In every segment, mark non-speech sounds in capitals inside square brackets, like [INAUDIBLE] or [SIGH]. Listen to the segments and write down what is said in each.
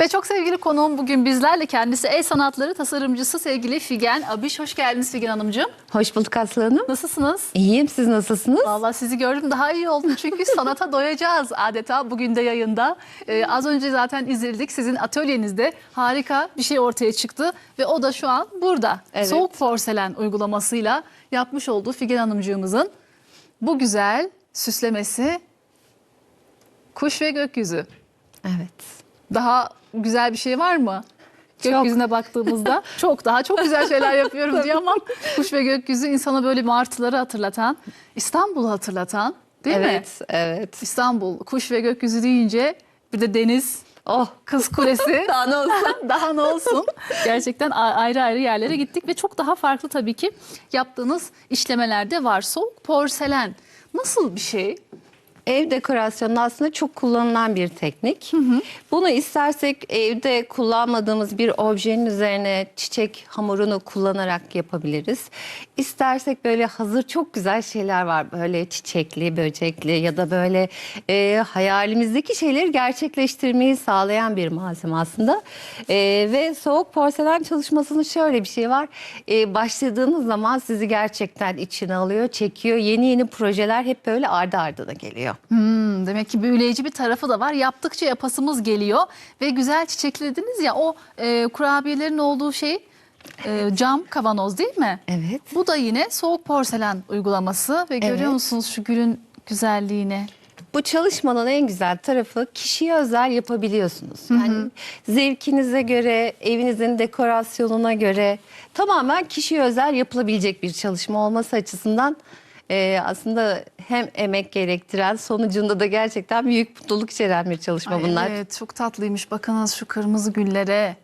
Ve çok sevgili konuğum bugün bizlerle kendisi el sanatları tasarımcısı sevgili Figen Abiş. Hoş geldiniz Figen Hanımcığım. Hoş bulduk Aslı Hanım. Nasılsınız? İyiyim, siz nasılsınız? Vallahi sizi gördüm daha iyi oldum çünkü [LAUGHS] sanata doyacağız adeta bugün de yayında. Ee, az önce zaten izledik sizin atölyenizde harika bir şey ortaya çıktı ve o da şu an burada. Evet. Soğuk porselen uygulamasıyla yapmış olduğu Figen Hanımcığımızın bu güzel süslemesi kuş ve gökyüzü. Evet. Daha güzel bir şey var mı? Çok. Gökyüzüne baktığımızda [LAUGHS] çok daha çok güzel şeyler yapıyorum diyor ama kuş ve gökyüzü insana böyle martıları hatırlatan, İstanbul'u hatırlatan değil mi? evet, evet. İstanbul, kuş ve gökyüzü deyince bir de deniz, Oh, Kız Kulesi. [LAUGHS] daha ne olsun? [LAUGHS] daha ne olsun? Gerçekten ayrı ayrı yerlere gittik ve çok daha farklı tabii ki yaptığınız işlemelerde var. Soğuk porselen nasıl bir şey? Ev dekorasyonu aslında çok kullanılan bir teknik. Bunu istersek evde kullanmadığımız bir objenin üzerine çiçek hamurunu kullanarak yapabiliriz. İstersek böyle hazır çok güzel şeyler var. Böyle çiçekli, böcekli ya da böyle e, hayalimizdeki şeyleri gerçekleştirmeyi sağlayan bir malzeme aslında. E, ve soğuk porselen çalışmasının şöyle bir şey var. E, başladığınız zaman sizi gerçekten içine alıyor, çekiyor. Yeni yeni projeler hep böyle ardı ardına geliyor. Hmm, demek ki büyüleyici bir tarafı da var. Yaptıkça yapasımız geliyor ve güzel çiçekli dediniz ya o e, kurabiyelerin olduğu şey e, cam kavanoz değil mi? Evet. Bu da yine soğuk porselen uygulaması ve görüyor musunuz şu gülün güzelliğini? Bu çalışmanın en güzel tarafı kişiye özel yapabiliyorsunuz. Yani zevkinize göre, evinizin dekorasyonuna göre tamamen kişiye özel yapılabilecek bir çalışma olması açısından e, aslında hem emek gerektiren sonucunda da gerçekten büyük mutluluk içeren bir çalışma Ay, bunlar. Evet çok tatlıymış. Bakınız şu kırmızı güllere.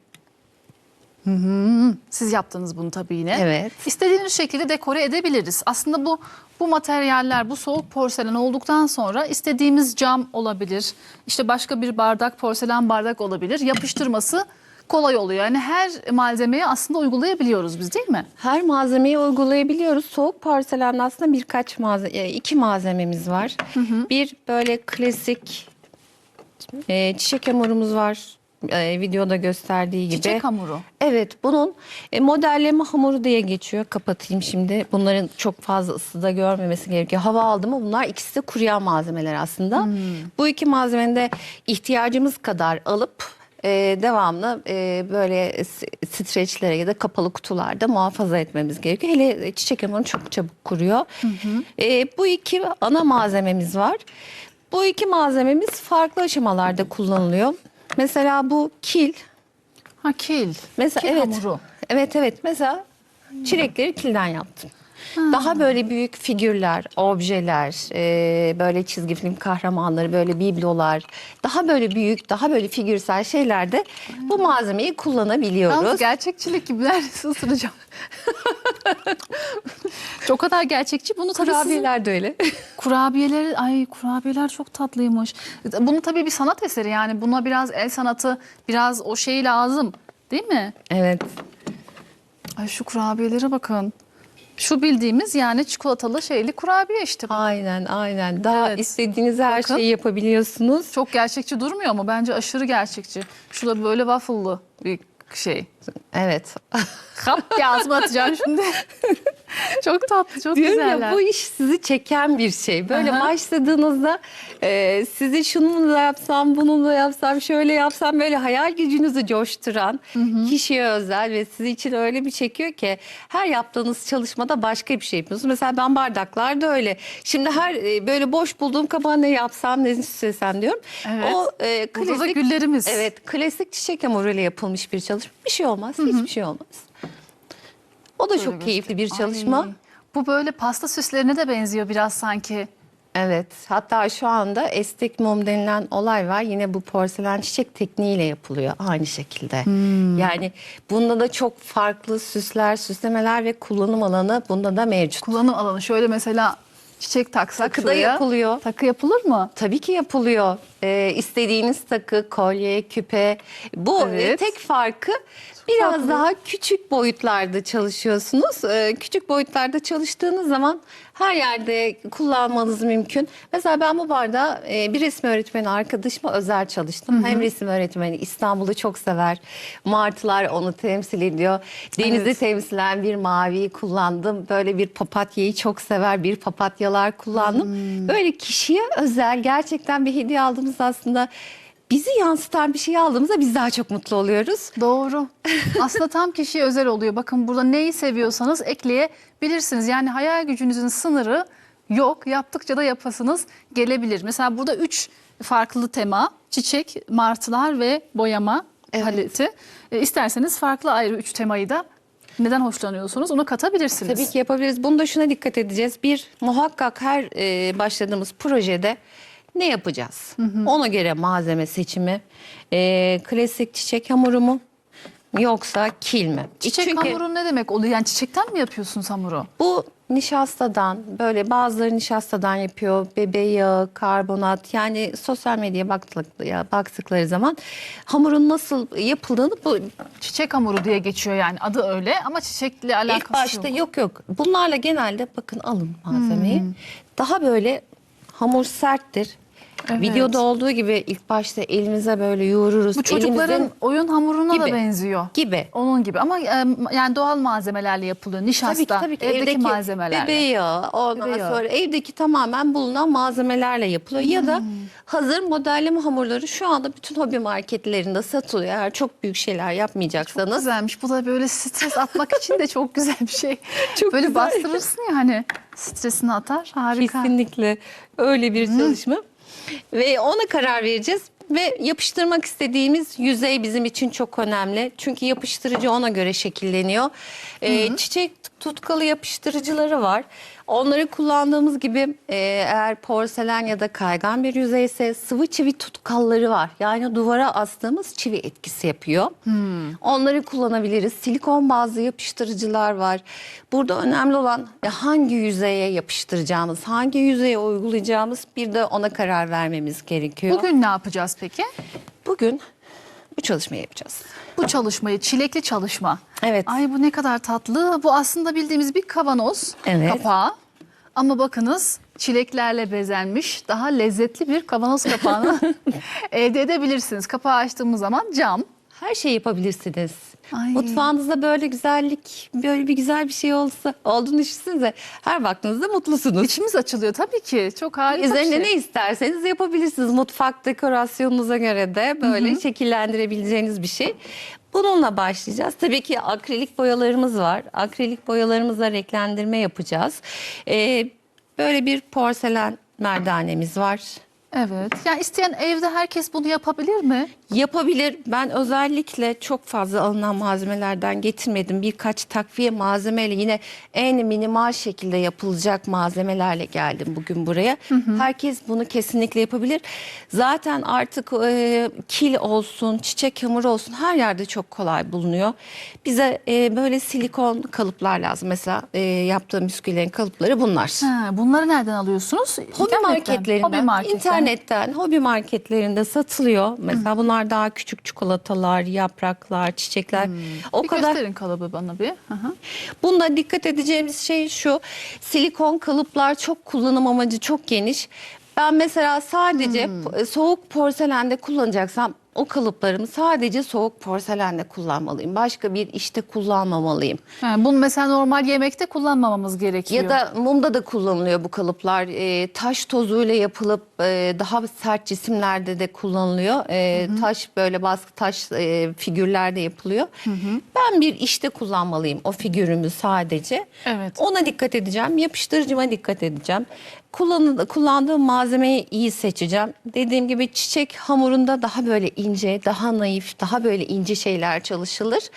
Hı hı. Siz yaptınız bunu tabii yine. Evet. İstediğiniz şekilde dekore edebiliriz. Aslında bu bu materyaller, bu soğuk porselen olduktan sonra istediğimiz cam olabilir. İşte başka bir bardak, porselen bardak olabilir. Yapıştırması [LAUGHS] kolay oluyor. Yani her malzemeyi aslında uygulayabiliyoruz biz değil mi? Her malzemeyi uygulayabiliyoruz. Soğuk porselende aslında birkaç malzeme, iki malzememiz var. Bir böyle klasik e, çiçek hamurumuz var. E, videoda gösterdiği gibi. Çiçek hamuru. Evet bunun e, modelleme hamuru diye geçiyor. Kapatayım şimdi. Bunların çok fazla ısıda görmemesi gerekiyor. Hava aldı mı bunlar ikisi de kuruyan malzemeler aslında. Bu iki malzemenin de ihtiyacımız kadar alıp e, devamlı e, böyle streçlere ya da kapalı kutularda muhafaza etmemiz gerekiyor. Hele çiçek hamuru çok çabuk kuruyor. E, bu iki ana malzememiz var. Bu iki malzememiz farklı aşamalarda kullanılıyor. Mesela bu kil. Ha kil. Mesela kil evet. hamuru. Evet evet. Mesela çilekleri kilden yaptım. Daha böyle büyük figürler, objeler, e, böyle çizgi film kahramanları, böyle biblolar, daha böyle büyük, daha böyle figürsel şeylerde bu malzemeyi Yalnız kullanabiliyoruz. gerçekçilik gibiler [LAUGHS] ısıracağım. çok kadar gerçekçi. Bunu tabii sizin Kurabiyeler de öyle. kurabiyeleri ay kurabiyeler çok tatlıymış. Bunu tabii bir sanat eseri yani buna biraz el sanatı, biraz o şey lazım. Değil mi? evet. Ay şu kurabiyelere bakın. Şu bildiğimiz yani çikolatalı şeyli kurabiye işte. bu. Aynen aynen. Daha Evet. istediğiniz her Bakın. şeyi yapabiliyorsunuz. Çok gerçekçi durmuyor mu? Bence aşırı gerçekçi. Şu da böyle waffle'lı bir şey. Evet. [LAUGHS] Kap diye ağzıma atacağım şimdi. [LAUGHS] çok tatlı, çok Diyorum güzeller. ya bu iş sizi çeken bir şey. Böyle Aha. başladığınızda e, sizi şunu da yapsam, bunu da yapsam, şöyle yapsam böyle hayal gücünüzü coşturan kişiye özel ve sizi için öyle bir çekiyor ki her yaptığınız çalışmada başka bir şey yapıyorsunuz. Mesela ben bardaklarda öyle. Şimdi her e, böyle boş bulduğum kabağı ne yapsam, ne süslesem diyorum. Evet. O e, Burada da klasik güllerimiz. Evet, klasik çiçek hamuruyla yapılmış bir çalışma. Bir şey olmaz, hiçbir şey olmaz. O da çok keyifli bir çalışma. Ay, bu böyle pasta süslerine de benziyor biraz sanki. Evet. Hatta şu anda estek mum denilen olay var. Yine bu porselen çiçek tekniğiyle yapılıyor aynı şekilde. Yani bunda da çok farklı süsler, süslemeler ve kullanım alanı bunda da mevcut. Kullanım alanı şöyle mesela çiçek taksak Takı da şuraya. yapılıyor. Takı yapılır mı? Tabii ki yapılıyor. Ee, istediğiniz takı, kolye, küpe. Bu Evet. e, tek farkı biraz farklı. daha küçük boyutlarda çalışıyorsunuz. Ee, küçük boyutlarda çalıştığınız zaman Her yerde kullanmanız mümkün. Mesela ben bu bardağı e, bir resim öğretmeni arkadaşıma özel çalıştım. Hem resim öğretmeni İstanbul'u çok sever. Martılar onu temsil ediyor. Denizi Evet. temsilen bir maviyi kullandım. Böyle bir papatyayı çok sever. Bir papatyalar kullandım. Böyle kişiye özel gerçekten bir hediye aldığımız aslında bizi yansıtan bir şey aldığımızda biz daha çok mutlu oluyoruz. Doğru. [LAUGHS] Aslında tam kişiye özel oluyor. Bakın burada neyi seviyorsanız ekleyebilirsiniz. Yani hayal gücünüzün sınırı yok. Yaptıkça da yapasınız gelebilir. Mesela burada üç farklı tema. Çiçek, martılar ve boyama paleti. E, isterseniz farklı ayrı üç temayı da neden hoşlanıyorsunuz onu katabilirsiniz. Tabii ki yapabiliriz. Bunda şuna dikkat edeceğiz. Bir, muhakkak her e, başladığımız projede ne yapacağız? Ona göre malzeme seçimi. E, klasik çiçek hamuru mu? Yoksa kil mi? Çiçek Çünkü hamuru ne demek oluyor? Yani çiçekten mi yapıyorsunuz hamuru? bu nişastadan böyle bazıları nişastadan yapıyor. Bebe yağı, karbonat yani sosyal medyaya baktık, ya, baktıkları zaman hamurun nasıl yapıldığını bu Çiçek hamuru diye geçiyor yani adı öyle ama çiçekle alakası İlk başta yok. yok yok. Bunlarla genelde bakın alın malzemeyi. Hmm. Daha böyle hamur serttir. Evet. Videoda olduğu gibi ilk başta elimize böyle yoğururuz. Bu çocukların Elimizin oyun hamuruna da Gibi. benziyor. gibi. Onun gibi ama e, yani doğal malzemelerle yapılıyor. Nişasta, Tabii ki tabii ki evdeki, evdeki malzemelerle. bebe yağı, ondan Bebe yağı. sonra evdeki tamamen bulunan malzemelerle yapılıyor. Ya da hazır modelleme hamurları şu anda bütün hobi marketlerinde satılıyor. Eğer çok büyük şeyler yapmayacaksanız. Güzelmiş. Bu da böyle stres atmak için de çok güzel bir şey. [LAUGHS] Çok böyle güzel. bastırırsın ya hani stresini atar. Harika. Kesinlikle öyle bir çalışma. Ve ona karar vereceğiz. Ve yapıştırmak istediğimiz yüzey bizim için çok önemli. Çünkü yapıştırıcı ona göre şekilleniyor. Ee, çiçek tutkalı yapıştırıcıları var. Onları kullandığımız gibi e, eğer porselen ya da kaygan bir yüzeyse sıvı çivi tutkalları var. Yani duvara astığımız çivi etkisi yapıyor. Onları kullanabiliriz. Silikon bazlı yapıştırıcılar var. Burada önemli olan hangi yüzeye yapıştıracağımız, hangi yüzeye uygulayacağımız bir de ona karar vermemiz gerekiyor. Bugün ne yapacağız peki? Bugün bu çalışmayı yapacağız. Bu çalışmayı, çilekli çalışma. Evet. Ay bu ne kadar tatlı. Bu aslında bildiğimiz bir kavanoz Evet. kapağı. Ama bakınız çileklerle bezenmiş daha lezzetli bir kavanoz kapağını [LAUGHS] elde edebilirsiniz. Kapağı açtığımız zaman cam. Her şeyi yapabilirsiniz. Ay. Mutfağınızda böyle güzellik, böyle bir güzel bir şey olsa olduğunu düşünsenize. Her baktığınızda mutlusunuz. İçimiz açılıyor tabii ki. Çok harika Üzerine bir şey. ne isterseniz yapabilirsiniz. Mutfak dekorasyonunuza göre de böyle şekillendirebileceğiniz bir şey. Bununla başlayacağız. Tabii ki akrilik boyalarımız var. Akrilik boyalarımızla renklendirme yapacağız. Ee, böyle bir porselen merdanemiz var. Evet. Yani isteyen evde herkes bunu yapabilir mi? Yapabilir. Ben özellikle çok fazla alınan malzemelerden getirmedim. Birkaç takviye malzemeyle yine en minimal şekilde yapılacak malzemelerle geldim bugün buraya. Herkes bunu kesinlikle yapabilir. Zaten artık e, kil olsun, çiçek hamuru olsun her yerde çok kolay bulunuyor. Bize e, böyle silikon kalıplar lazım. Mesela e, yaptığım bisküvilerin kalıpları bunlar. Ha, bunları nereden alıyorsunuz? Hobi marketlerinden, Hobi marketten. internetten, hobi marketlerinde satılıyor. Mesela bunlar daha küçük çikolatalar, yapraklar, çiçekler. O bir kadar. gösterin kalıbı bana bir. Hı. Bunda dikkat edeceğimiz şey şu. Silikon kalıplar çok kullanım amacı çok geniş. Ben mesela sadece po- soğuk porselende kullanacaksam o kalıplarımı sadece soğuk porselende kullanmalıyım. Başka bir işte kullanmamalıyım. Ha, bunu mesela normal yemekte kullanmamamız gerekiyor. Ya da mumda da kullanılıyor bu kalıplar. Ee, taş tozuyla yapılıp e, daha sert cisimlerde de kullanılıyor. Ee, taş böyle baskı taş e, figürlerde yapılıyor. Ben bir işte kullanmalıyım o figürümü sadece. Evet. Ona dikkat edeceğim. Yapıştırıcıma dikkat edeceğim. Kullandığım malzemeyi iyi seçeceğim. Dediğim gibi çiçek hamurunda daha böyle ince, daha naif, daha böyle ince şeyler çalışılır.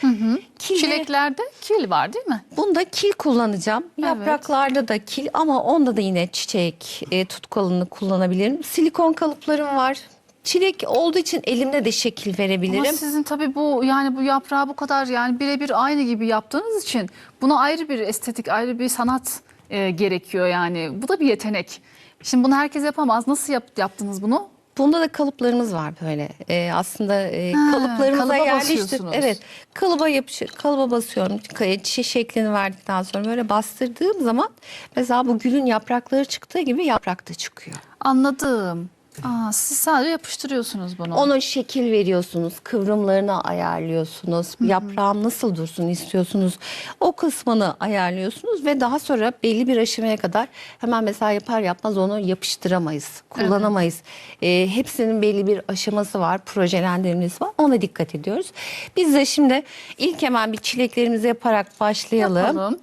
Kilde- Çileklerde kil var değil mi? Bunda kil kullanacağım. Evet. Yapraklarda da kil ama onda da yine çiçek e, tutkalını kullanabilirim. Silikon kalıplarım var. Çilek olduğu için elimde de şekil verebilirim. Ama sizin tabii bu yani bu yaprağı bu kadar yani birebir aynı gibi yaptığınız için buna ayrı bir estetik, ayrı bir sanat e, gerekiyor yani. Bu da bir yetenek. Şimdi bunu herkes yapamaz. Nasıl yap, yaptınız bunu? Bunda da kalıplarımız var böyle. Ee, aslında e, Ha, kalıplarımıza kalıba yerleştir. Evet. Kalıba yapışır. Kalıba basıyorum. Ka- Çiçek şeklini verdikten sonra böyle bastırdığım zaman mesela bu gülün yaprakları çıktığı gibi yaprak da çıkıyor. Anladım. Aa, siz sadece yapıştırıyorsunuz bunu. Onun şekil veriyorsunuz, kıvrımlarını ayarlıyorsunuz, yaprağım nasıl dursun istiyorsunuz. O kısmını ayarlıyorsunuz ve daha sonra belli bir aşamaya kadar hemen mesela yapar yapmaz onu yapıştıramayız, kullanamayız. Ee, hepsinin belli bir aşaması var, projelendirmemiz var. Ona dikkat ediyoruz. Biz de şimdi ilk hemen bir çileklerimizi yaparak başlayalım. Yapalım.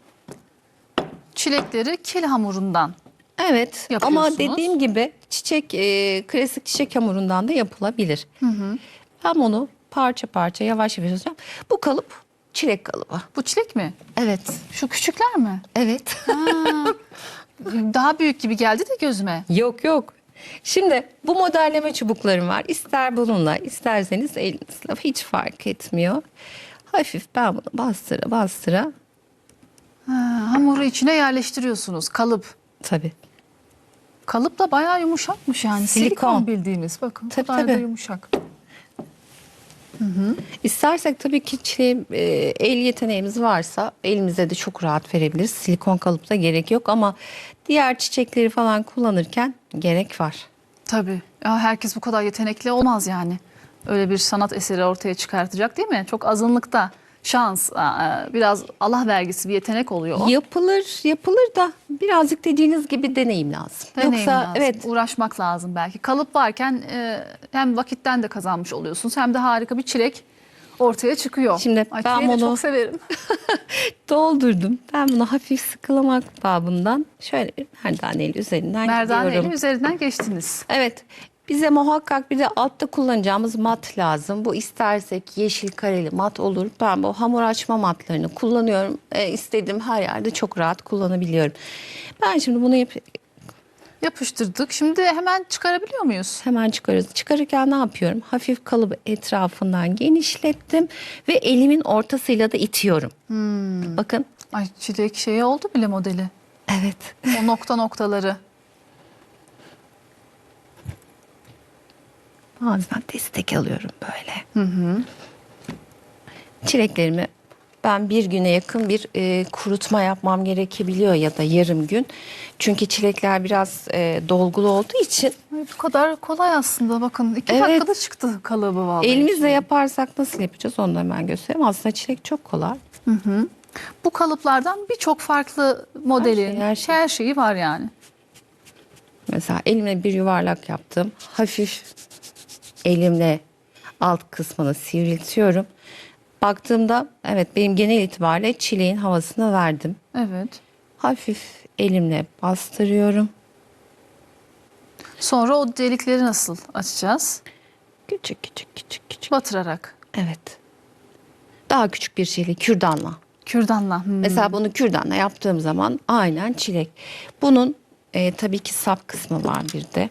Çilekleri kil hamurundan. Evet ama dediğim gibi çiçek e, klasik çiçek hamurundan da yapılabilir. Ben bunu parça parça yavaş yavaş yapacağım. Bu kalıp çilek kalıbı. Bu çilek mi? Evet. Şu küçükler mi? Evet. [LAUGHS] Daha büyük gibi geldi de gözüme. yok yok. Şimdi bu modelleme çubuklarım var. İster bununla isterseniz elinizle hiç fark etmiyor. Hafif ben bunu bastıra bastıra Ha, hamuru içine yerleştiriyorsunuz. Kalıp. tabii. Kalıp da bayağı yumuşakmış yani. Silikon, Silikon. bildiğimiz. Bakın Tabii, kadar da tabii. yumuşak. İstersek tabii ki çileğim, e, el yeteneğimiz varsa elimize de çok rahat verebiliriz. Silikon kalıpta gerek yok ama diğer çiçekleri falan kullanırken gerek var. Tabii. Ya herkes bu kadar yetenekli olmaz yani. Öyle bir sanat eseri ortaya çıkartacak değil mi? Çok azınlıkta şans, aa, biraz Allah vergisi bir yetenek oluyor o. Yapılır, yapılır da birazcık dediğiniz gibi deneyim lazım. Deneyim Yoksa lazım, evet uğraşmak lazım belki. Kalıp varken e, hem vakitten de kazanmış oluyorsunuz hem de harika bir çilek ortaya çıkıyor. Şimdi Ay, ben bunu- çok severim. [LAUGHS] doldurdum. Ben bunu hafif sıkılamak babından şöyle bir merdaneyle üzerinden Merdaneyle gidiyorum. üzerinden geçtiniz. Evet. Bize muhakkak bir de altta kullanacağımız mat lazım. Bu istersek yeşil kareli mat olur. Ben bu hamur açma matlarını kullanıyorum. E, istediğim her yerde çok rahat kullanabiliyorum. Ben şimdi bunu yap Yapıştırdık. Şimdi hemen çıkarabiliyor muyuz? hemen çıkarırız. Çıkarırken ne yapıyorum? Hafif kalıbı etrafından genişlettim ve elimin ortasıyla da itiyorum. Bakın. Ay çilek şeyi oldu bile modeli. Evet. O nokta noktaları. [LAUGHS] Bazen destek alıyorum böyle. Çileklerimi ben bir güne yakın bir e, kurutma yapmam gerekebiliyor ya da yarım gün. Çünkü çilekler biraz e, dolgulu olduğu için Ay, bu kadar kolay aslında bakın. iki Evet. dakikada çıktı kalıbı vallahi. elimizle yaparsak nasıl yapacağız onu da hemen göstereyim. Aslında çilek çok kolay. Bu kalıplardan birçok farklı modeli, şey, her, her şey. şeyi var yani. Mesela elimle bir yuvarlak yaptım. Hafif elimle alt kısmını sivriltiyorum. Baktığımda evet benim genel itibariyle çileğin havasını verdim. Evet. Hafif elimle bastırıyorum. Sonra o delikleri nasıl açacağız? Küçük küçük küçük küçük. Batırarak. Evet. Daha küçük bir şeyle kürdanla. Kürdanla. Hmm. Mesela bunu kürdanla yaptığım zaman aynen çilek. Bunun e, tabii ki sap kısmı var bir de.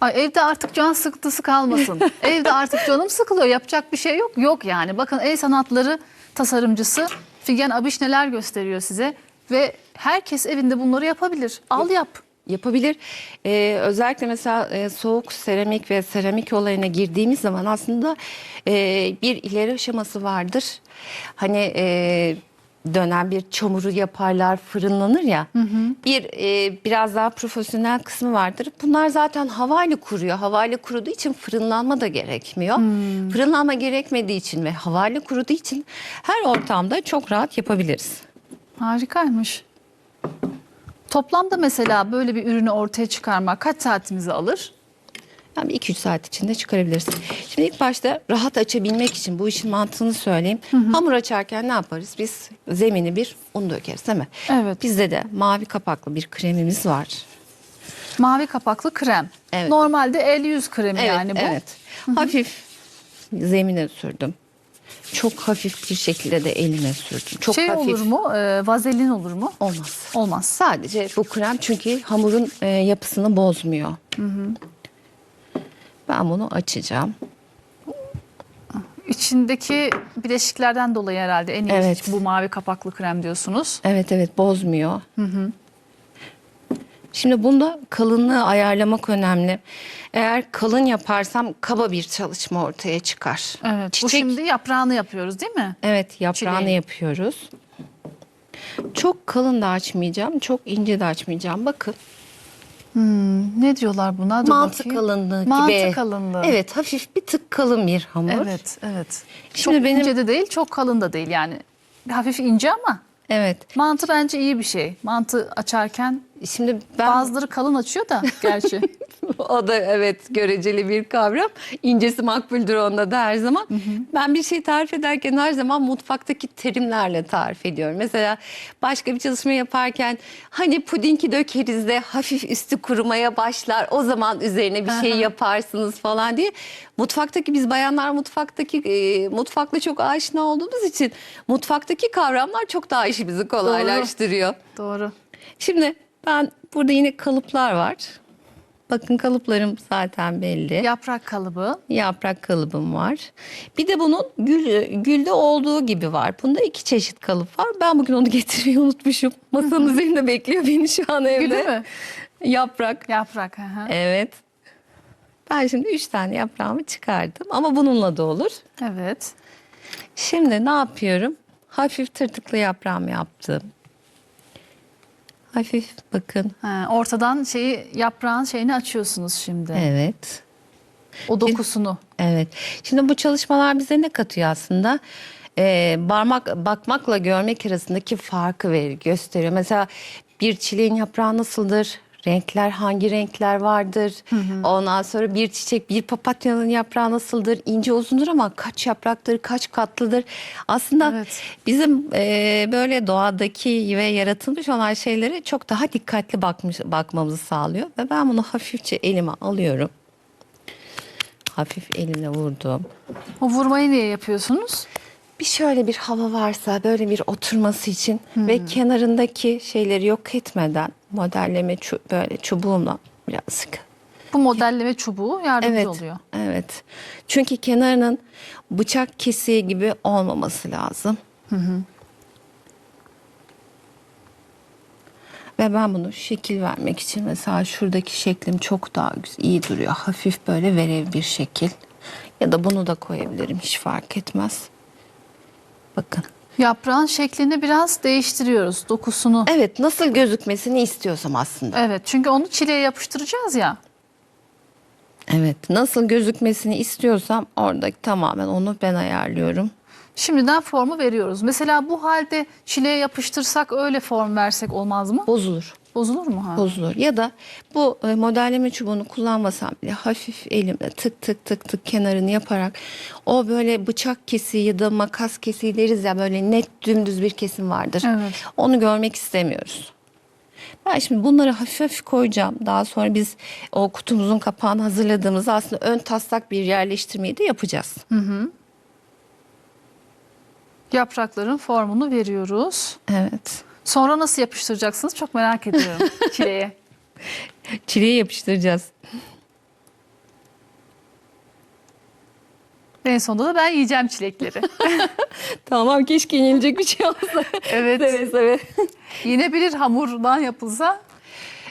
Ay evde artık can sıkıntısı kalmasın. [LAUGHS] evde artık canım sıkılıyor. Yapacak bir şey yok. Yok yani. Bakın el sanatları tasarımcısı Figen Abiş neler gösteriyor size. Ve herkes evinde bunları yapabilir. Al yap. Yapabilir. Ee, özellikle mesela e, soğuk seramik ve seramik olayına girdiğimiz zaman aslında e, bir ileri aşaması vardır. Hani e, dönen bir çamuru yaparlar, fırınlanır ya. Bir e, biraz daha profesyonel kısmı vardır. Bunlar zaten havayla kuruyor. Havayla kuruduğu için fırınlanma da gerekmiyor. Fırınlanma gerekmediği için ve havayla kuruduğu için her ortamda çok rahat yapabiliriz. Harikaymış. Toplamda mesela böyle bir ürünü ortaya çıkarmak kaç saatimizi alır? Yani 2-3 saat içinde çıkarabiliriz. Şimdi ilk başta rahat açabilmek için bu işin mantığını söyleyeyim. Hamur açarken ne yaparız? Biz zemini bir un dökeriz değil mi? Evet. Bizde de mavi kapaklı bir kremimiz var. Mavi kapaklı krem. Evet. Normalde el yüz kremi Evet, yani bu. evet. Hafif zemine sürdüm. Çok hafif bir şekilde de elime sürdüm. Çok şey hafif. olur mu? e, vazelin olur mu? Olmaz. Olmaz. Sadece bu krem çünkü hamurun e, yapısını bozmuyor. Ben bunu açacağım. İçindeki bileşiklerden dolayı herhalde en iyi Evet. bu mavi kapaklı krem diyorsunuz. Evet evet bozmuyor. Şimdi bunda kalınlığı ayarlamak önemli. Eğer kalın yaparsam kaba bir çalışma ortaya çıkar. Evet. Bu Çiçek, şimdi yaprağını yapıyoruz değil mi? evet yaprağını çileği. yapıyoruz. Çok kalın da açmayacağım, çok ince de açmayacağım. Bakın Hmm, ne diyorlar buna? Dur mantı bakayım. kalınlığı gibi. Mantı kalınlığı. Evet, hafif bir tık kalın bir hamur. Evet, evet. Şimdi çok benim- ince de değil, çok kalın da değil yani. Hafif ince ama Evet. mantı bence iyi bir şey. Mantı açarken Şimdi ben bazıları kalın açıyor da [LAUGHS] gerçi. o da evet göreceli bir kavram. İncesi makbuldür onda da her zaman. Ben bir şey tarif ederken her zaman mutfaktaki terimlerle tarif ediyorum. Mesela başka bir çalışma yaparken hani pudingi dökeriz de hafif üstü kurumaya başlar. O zaman üzerine bir şey yaparsınız falan diye. Mutfaktaki biz bayanlar mutfaktaki e, mutfakla çok aşina olduğumuz için mutfaktaki kavramlar çok daha işimizi kolaylaştırıyor. Doğru. Şimdi ben burada yine kalıplar var. Bakın kalıplarım zaten belli. Yaprak kalıbı. Yaprak kalıbım var. Bir de bunun gül, gülde olduğu gibi var. Bunda iki çeşit kalıp var. Ben bugün onu [LAUGHS] getirmeyi unutmuşum. Masanın üzerinde bekliyor beni şu an evde. Gülü mü? Yaprak. Yaprak. hı. Evet. Ben şimdi üç tane yaprağımı çıkardım. Ama bununla da olur. Evet. Şimdi ne yapıyorum? Hafif tırtıklı yaprağımı yaptım. Hafif bakın. Ha, ortadan şeyi yaprağın şeyini açıyorsunuz şimdi. Evet. O dokusunu. Evet. Şimdi bu çalışmalar bize ne katıyor aslında? Ee, parmak bakmakla görmek arasındaki farkı verir, gösteriyor. Mesela bir çileğin yaprağı nasıldır? Renkler hangi renkler vardır? Ondan sonra bir çiçek, bir papatyanın yaprağı nasıldır? İnce uzundur ama kaç yapraktır, kaç katlıdır? Aslında Evet. bizim e, böyle doğadaki ve yaratılmış olan şeylere çok daha dikkatli bakmış, bakmamızı sağlıyor. Ve ben bunu hafifçe elime alıyorum. Hafif elimle vurdum. O vurmayı niye yapıyorsunuz? Bir şöyle bir hava varsa böyle bir oturması için ve kenarındaki şeyleri yok etmeden modelleme çu- böyle çubuğumla birazcık. Bu modelleme çubuğu yardımcı Evet. oluyor. Evet. Çünkü kenarının bıçak kesiği gibi olmaması lazım. Ve ben bunu şekil vermek için mesela şuradaki şeklim çok daha iyi duruyor. Hafif böyle verev bir şekil. Ya da bunu da koyabilirim hiç fark etmez. Bakın. Yaprağın şeklini biraz değiştiriyoruz. Dokusunu. Evet nasıl gözükmesini istiyorsam aslında. Evet çünkü onu çileğe yapıştıracağız ya. Evet nasıl gözükmesini istiyorsam orada tamamen onu ben ayarlıyorum. Şimdiden formu veriyoruz. Mesela bu halde çileğe yapıştırsak öyle form versek olmaz mı? Bozulur. Bozulur mu? Ha? bozulur. Ya da bu e, modelleme çubuğunu kullanmasam bile hafif elimle tık tık tık tık kenarını yaparak o böyle bıçak kesiği ya da makas kesiği deriz ya böyle net dümdüz bir kesim vardır. Evet. Onu görmek istemiyoruz. Ben şimdi bunları hafif hafif koyacağım. Daha sonra biz o kutumuzun kapağını hazırladığımızda aslında ön taslak bir yerleştirmeyi de yapacağız. Yaprakların formunu veriyoruz. Evet. Sonra nasıl yapıştıracaksınız? Çok merak ediyorum [LAUGHS] çileğe. Çileğe yapıştıracağız. En sonunda da ben yiyeceğim çilekleri. [LAUGHS] Tamam keşke yenilecek bir şey olsa. Evet. seve seve. Yenebilir hamurdan yapılsa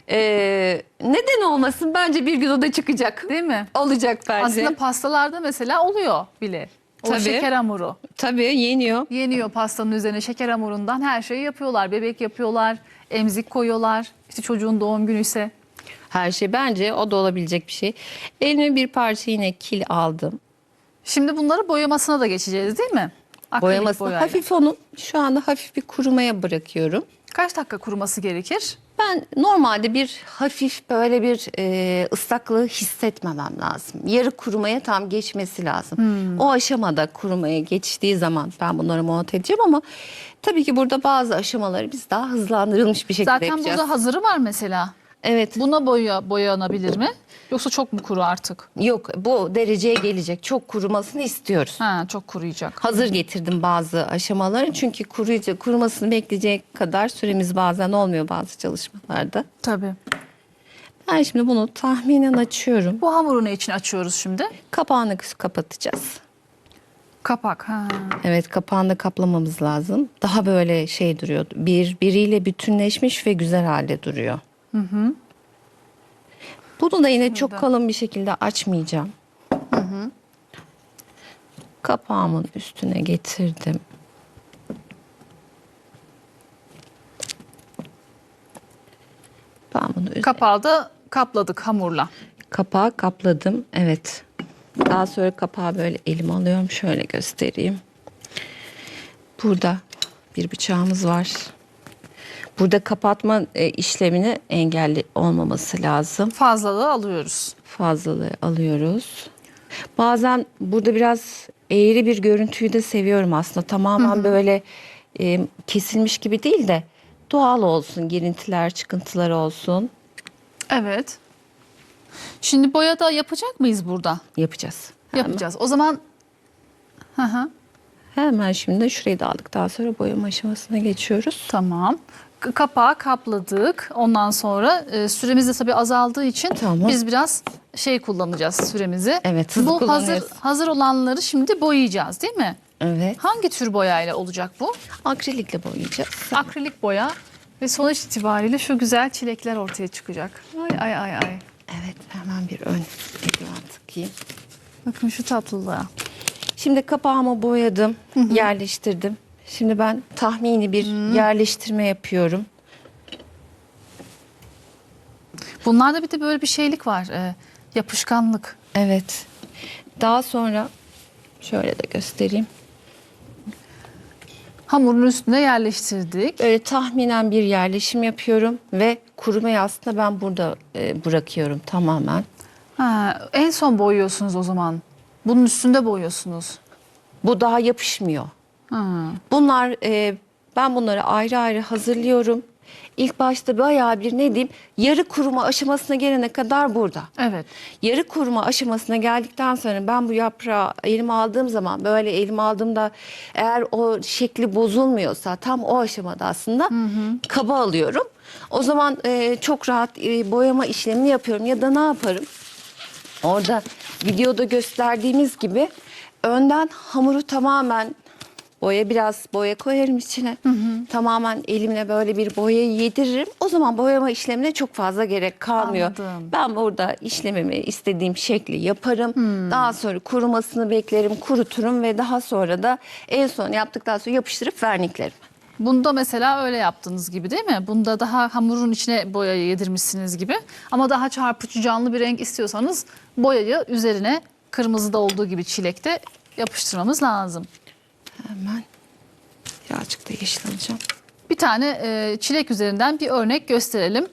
Ee, neden olmasın? Bence bir gün o da çıkacak. değil mi? Olacak bence. Aslında pastalarda mesela oluyor bile. O Tabii. şeker hamuru. Tabii yeniyor. Yeniyor pastanın üzerine şeker hamurundan her şeyi yapıyorlar. Bebek yapıyorlar, emzik koyuyorlar. İşte çocuğun doğum günü ise Her şey bence o da olabilecek bir şey. Elime bir parça yine kil aldım. Şimdi bunları boyamasına da geçeceğiz değil mi? Akrilik Boyamasını boyayla. hafif onu şu anda hafif bir kurumaya bırakıyorum. Kaç dakika kuruması gerekir? Ben normalde bir hafif böyle bir e, ıslaklığı hissetmemem lazım. Yarı kurumaya tam geçmesi lazım. O aşamada kurumaya geçtiği zaman ben bunları monte edeceğim ama tabii ki burada bazı aşamaları biz daha hızlandırılmış bir şekilde Zaten yapacağız. burada hazırı var mesela. Evet. Buna boya boyanabilir mi? Yoksa çok mu kuru artık? Yok bu dereceye gelecek. Çok kurumasını istiyoruz. Ha, çok kuruyacak. Hazır getirdim bazı aşamaları çünkü kuruyacak, kurumasını bekleyecek kadar süremiz bazen olmuyor bazı çalışmalarda. Tabii. Ben şimdi bunu tahminen açıyorum. Bu hamuru ne için açıyoruz şimdi? Kapağını kapatacağız. Kapak. Ha. Evet kapağını kaplamamız lazım. Daha böyle şey duruyor. Bir biriyle bütünleşmiş ve güzel halde duruyor. Bunu da yine çok kalın bir şekilde açmayacağım. Kapağımın üstüne getirdim. Ben bunu Kapağı da kapladık hamurla. kapağı kapladım. Evet. Daha sonra kapağı böyle elime alıyorum. Şöyle göstereyim. Burada bir bıçağımız var. Burada kapatma e, işlemini engelli olmaması lazım. Fazlalığı alıyoruz. Fazlalığı alıyoruz. Bazen burada biraz eğri bir görüntüyü de seviyorum aslında. Tamamen böyle e, kesilmiş gibi değil de doğal olsun. Girintiler, çıkıntılar olsun. Evet. Şimdi boya da yapacak mıyız burada? Yapacağız. Yapacağız. O zaman Hı hı, Hemen şimdi şurayı da aldıktan sonra boyama aşamasına geçiyoruz. tamam. Kapağı kapladık. Ondan sonra e, süremiz de tabii azaldığı için Tamam. biz biraz şey kullanacağız süremizi. Evet, hızlı Bu hazır kullanıyoruz. hazır olanları şimdi boyayacağız, değil mi? Evet. Hangi tür boyayla olacak bu? Akrilikle boyayacağız. Akrilik boya ve sonuç itibariyle şu güzel çilekler ortaya çıkacak. Ay ay ay ay. Evet hemen bir ön eldiven takayım. Bakın şu tatlılığa. Şimdi kapağımı boyadım, yerleştirdim. Şimdi ben tahmini bir yerleştirme yapıyorum. Bunlarda bir de böyle bir şeylik var. e, yapışkanlık. Evet. Daha sonra şöyle de göstereyim. Hamurun üstüne yerleştirdik. Böyle tahminen bir yerleşim yapıyorum ve kurumayı aslında ben burada e, bırakıyorum tamamen. Ha, en son boyuyorsunuz o zaman. Bunun üstünde boyuyorsunuz. Bu daha yapışmıyor. Ha. Bunlar e, ben bunları ayrı ayrı hazırlıyorum. İlk başta bayağı bir ne diyeyim yarı kuruma aşamasına gelene kadar burada. Evet. Yarı kuruma aşamasına geldikten sonra ben bu yaprağı elime aldığım zaman böyle elime aldığımda eğer o şekli bozulmuyorsa tam o aşamada aslında kaba alıyorum. O zaman e, çok rahat e, boyama işlemini yapıyorum ya da ne yaparım? Orada videoda gösterdiğimiz gibi önden hamuru tamamen boya biraz boya koyarım içine. Tamamen elimle böyle bir boyayı yediririm. O zaman boyama işlemine çok fazla gerek kalmıyor. Anladım. Ben burada işlemimi istediğim şekli yaparım. Daha sonra kurumasını beklerim, kuruturum ve daha sonra da en son yaptıktan sonra yapıştırıp verniklerim. Bunda mesela öyle yaptığınız gibi değil mi? Bunda daha hamurun içine boyayı yedirmişsiniz gibi. Ama daha çarpıcı canlı bir renk istiyorsanız boyayı üzerine kırmızıda olduğu gibi çilekte yapıştırmamız lazım. Hemen birazcık da yeşil alacağım. Bir tane e, çilek üzerinden bir örnek gösterelim.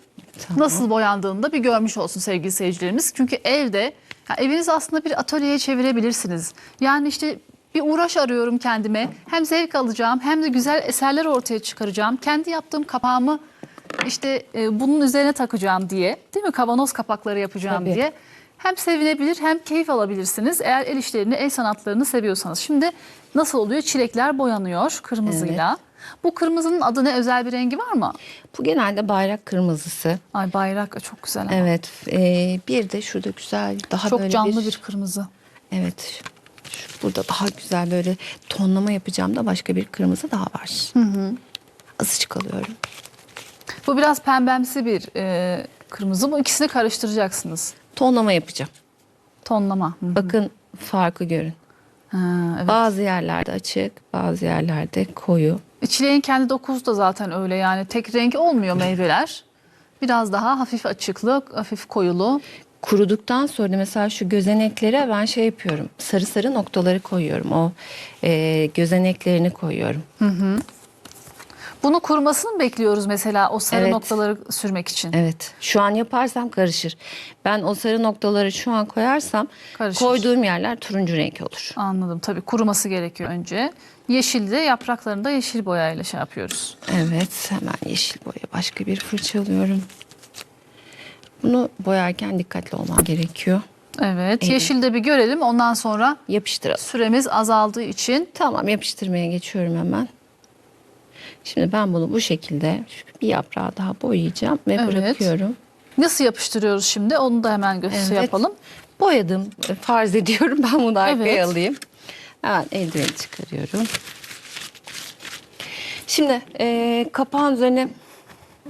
Tamam. Nasıl boyandığını da bir görmüş olsun sevgili seyircilerimiz. Çünkü evde ya eviniz aslında bir atölyeye çevirebilirsiniz. Yani işte bir uğraş arıyorum kendime. Hem zevk alacağım hem de güzel eserler ortaya çıkaracağım. Kendi yaptığım kapağımı işte e, bunun üzerine takacağım diye. Değil mi? Kavanoz kapakları yapacağım Tabii. diye. Hem sevinebilir hem keyif alabilirsiniz eğer el işlerini, el sanatlarını seviyorsanız. Şimdi nasıl oluyor? Çilekler boyanıyor kırmızıyla. Bu kırmızının adı ne? Özel bir rengi var mı? Bu genelde bayrak kırmızısı. Ay bayrak çok güzel ama. Evet. e, bir de şurada güzel daha Çok böyle canlı bir... kırmızı. Evet. Şu, burada daha güzel böyle tonlama yapacağım da başka bir kırmızı daha var. Azıcık alıyorum. Bu biraz pembemsi bir e, kırmızı. Bu ikisini karıştıracaksınız. Tonlama yapacağım. Tonlama. Hı. Bakın farkı görün. Ha, evet. Bazı yerlerde açık, bazı yerlerde koyu. Çileğin kendi dokusu da zaten öyle yani. Tek renk olmuyor meyveler. Biraz daha hafif açıklı, hafif koyulu. Kuruduktan sonra mesela şu gözeneklere ben şey yapıyorum. Sarı sarı noktaları koyuyorum. O e, gözeneklerini koyuyorum. Bunu kurumasını mı bekliyoruz mesela o sarı Evet. noktaları sürmek için? Evet. Şu an yaparsam karışır. Ben o sarı noktaları şu an koyarsam Karışır. koyduğum yerler turuncu renk olur. Anladım. Tabii kuruması gerekiyor önce. Yeşil de yapraklarında yeşil boyayla şey yapıyoruz. Evet. Hemen yeşil boya başka bir fırça alıyorum. Bunu boyarken dikkatli olman gerekiyor. Evet. Evet. Yeşil de bir görelim. Ondan sonra Yapıştıralım. süremiz azaldığı için Tamam yapıştırmaya geçiyorum hemen. Şimdi ben bunu bu şekilde bir yaprağı daha boyayacağım ve Evet. bırakıyorum. nasıl yapıştırıyoruz şimdi? Onu da hemen göster Evet. yapalım. Boyadım e, farz ediyorum ben bunu arkaya Evet. alayım. Hemen eldiveni çıkarıyorum. Şimdi e, kapağın üzerine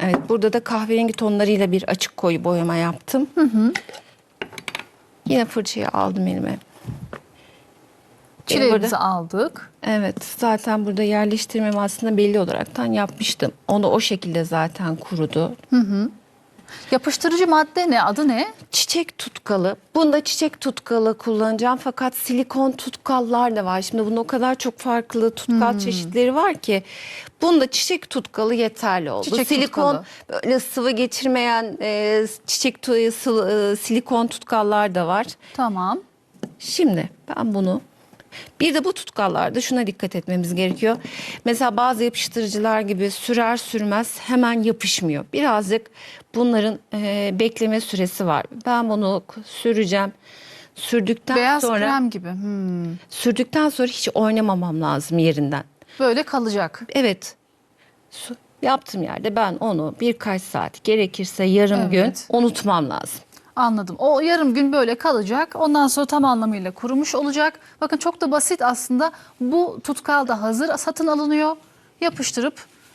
Evet burada da kahverengi tonlarıyla bir açık koyu boyama yaptım. Yine fırçayı aldım elime. Çileğimizi burada- aldık. Evet zaten burada yerleştirmemi aslında belli olaraktan yapmıştım. Onu o şekilde zaten kurudu. Yapıştırıcı madde ne? Adı ne? Çiçek tutkalı. Bunda çiçek tutkalı kullanacağım fakat silikon tutkallar da var. Şimdi bunda o kadar çok farklı tutkal çeşitleri var ki bunda çiçek tutkalı yeterli oldu. Çiçek silikon tutkalı. böyle sıvı geçirmeyen e, çiçek tu- e, silikon tutkallar da var. Tamam. Şimdi ben bunu bir de bu tutkallarda şuna dikkat etmemiz gerekiyor. Mesela bazı yapıştırıcılar gibi sürer sürmez hemen yapışmıyor. Birazcık bunların e, bekleme süresi var. Ben bunu süreceğim. Sürdükten Beyaz sonra krem gibi. Hmm. sürdükten sonra hiç oynamamam lazım yerinden. Böyle kalacak. Evet. Su, yaptığım yerde ben onu birkaç saat gerekirse yarım gün Evet. unutmam lazım. Anladım. O yarım gün böyle kalacak. Ondan sonra tam anlamıyla kurumuş olacak. Bakın çok da basit aslında. Bu tutkal da hazır satın alınıyor. Yapıştırıp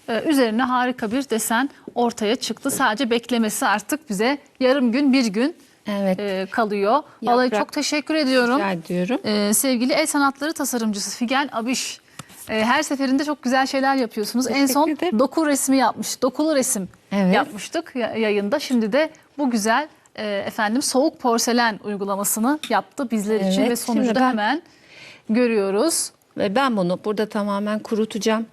e, üzerine harika bir desen ortaya çıktı. Sadece beklemesi artık bize yarım gün bir gün Evet. e, kalıyor. Vallahi Yaprak- çok teşekkür ediyorum. Rica ediyorum. Ee, sevgili el sanatları tasarımcısı Figen Abiş. Ee, her seferinde çok güzel şeyler yapıyorsunuz. en Teşekkür son ederim. doku resmi yapmış. Dokulu resim Evet. yapmıştık ya- yayında. Şimdi de bu güzel e, efendim soğuk porselen uygulamasını yaptı bizler için Evet, ve sonucu şimdi da ben- hemen görüyoruz. Ve ben bunu burada tamamen kurutacağım.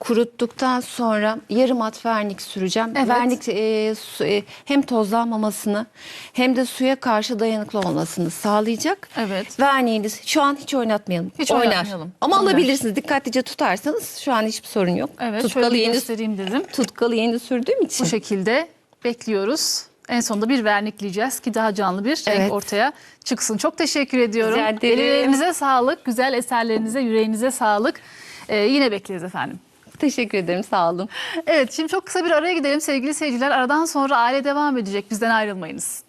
Kuruttuktan sonra yarım at vernik süreceğim. Evet. Vernik e, su- e, hem tozlanmamasını hem de suya karşı dayanıklı olmasını sağlayacak. Evet. Verniğiniz şu an hiç oynatmayalım. Hiç Oynar. oynatmayalım. Ama Oynar. alabilirsiniz. Dikkatlice tutarsanız şu an hiçbir sorun yok. Evet Tutkalı şöyle yeni, göstereyim dedim. tutkalı yeni sürdüğüm için. Bu şekilde bekliyoruz. En sonunda bir vernikleyeceğiz ki daha canlı bir renk Evet. ortaya çıksın. Çok teşekkür ediyorum. Rica ederim. Ellerinize sağlık, güzel eserlerinize, yüreğinize sağlık. Ee, yine bekleriz efendim. Teşekkür ederim. Sağ olun. Evet şimdi çok kısa bir araya gidelim sevgili seyirciler. Aradan sonra aile devam edecek. Bizden ayrılmayınız.